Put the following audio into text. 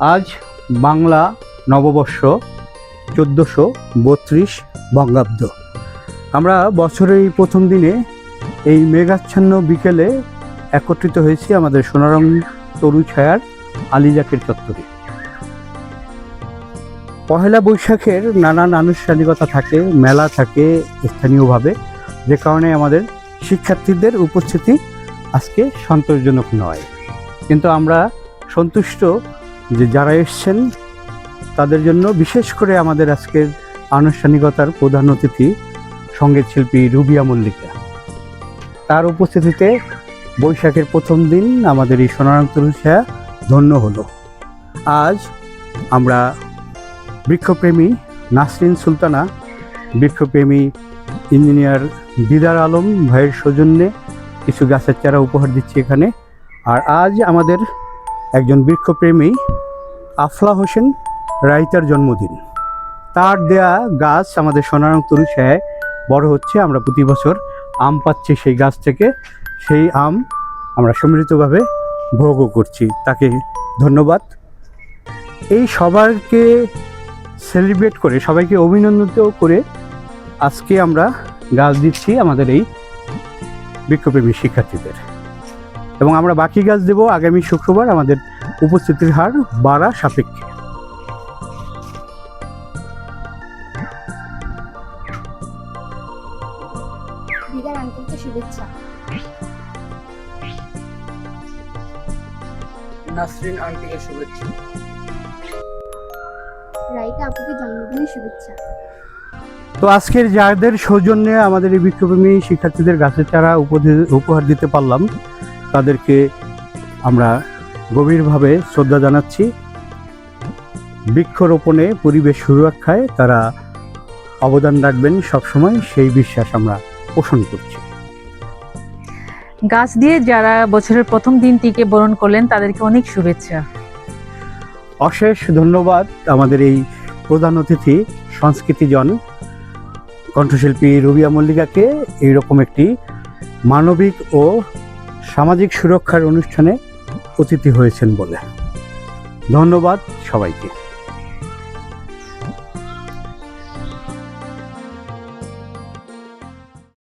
আজ বাংলা নববর্ষ চোদ্দোশো বত্রিশ বঙ্গাব্দ। আমরা বছরের এই প্রথম দিনে এই মেঘাচ্ছন্ন বিকেলে একত্রিত হয়েছি আমাদের সোনারং তরু ছায়ার আলিজাকের চত্বরে। পহেলা বৈশাখের নানান আনুষ্ঠানিকতা থাকে, মেলা থাকে স্থানীয়ভাবে, যে কারণে আমাদের শিক্ষার্থীদের উপস্থিতি আজকে সন্তোষজনক নয়। কিন্তু আমরা সন্তুষ্ট যে যারা এসছেন, তাদের জন্য বিশেষ করে আমাদের আজকের আনুষ্ঠানিকতার প্রধান অতিথি সংগীত শিল্পী রুবিয়া মল্লিকা। তার উপস্থিতিতে বৈশাখের প্রথম দিন আমাদের এই সোনারাম তরুষা ধন্য হলো। আজ আমরা বৃক্ষপ্রেমী নাসরিন সুলতানা, বৃক্ষপ্রেমী ইঞ্জিনিয়ার দিদার আলম ভাইয়ের সৌজন্যে কিছু গাছের চারা উপহার দিচ্ছি এখানে। আর আজ আমাদের একজন বৃক্ষপ্রেমী আফলা হোসেন রাইতার জন্মদিন। তার দেয়া গাছ আমাদের সোনারং তরুছায় বড় হচ্ছে। আমরা প্রতি বছর আম পাচ্ছি সেই গাছ থেকে। সেই আম আমরা সম্মিলিতভাবে ভোগও করছি। তাকে ধন্যবাদ। এই সবারকে সেলিব্রেট করে, সবাইকে অভিনন্দিত করে আজকে আমরা গাছ দিচ্ছি আমাদের এই বৃক্ষপ্রেমী শিক্ষার্থীদের। এবং আমরা বাকি গাছ দেব আগামী শুক্রবার আমাদের উপস্থিতির হার বাড়া সাপেক্ষে। শুভেচ্ছা। নাসরিন আন্টিকে শুভেচ্ছা। রাইকা আপুকে জন্মদিনের শুভেচ্ছা। তো আজকের যাদের সৌজন্যে আমাদের এই বিক্ষোভী শিক্ষার্থীদের গাছের চারা উপহার দিতে পারলাম তাদেরকে আমরা গভীরভাবে শ্রদ্ধা জানাচ্ছি। বৃক্ষরোপণে পরিবেশ সুরক্ষায় তারা অবদান রাখবেন সবসময় সেই বিশ্বাস আমরা পোষণ করছি। গাছ দিয়ে যারা বছরের প্রথম দিনটিকে বরণ করলেন তাদেরকে অনেক শুভেচ্ছা। অশেষ ধন্যবাদ আমাদের এই প্রধান অতিথি সংস্কৃতিজন কণ্ঠশিল্পী রুবিয়া মল্লিকাকে। এইরকম একটি মানবিক ও সামাজিক সুরক্ষার অনুষ্ঠানে অতিথি হয়েছেন বলে। ধন্যবাদ সবাইকে।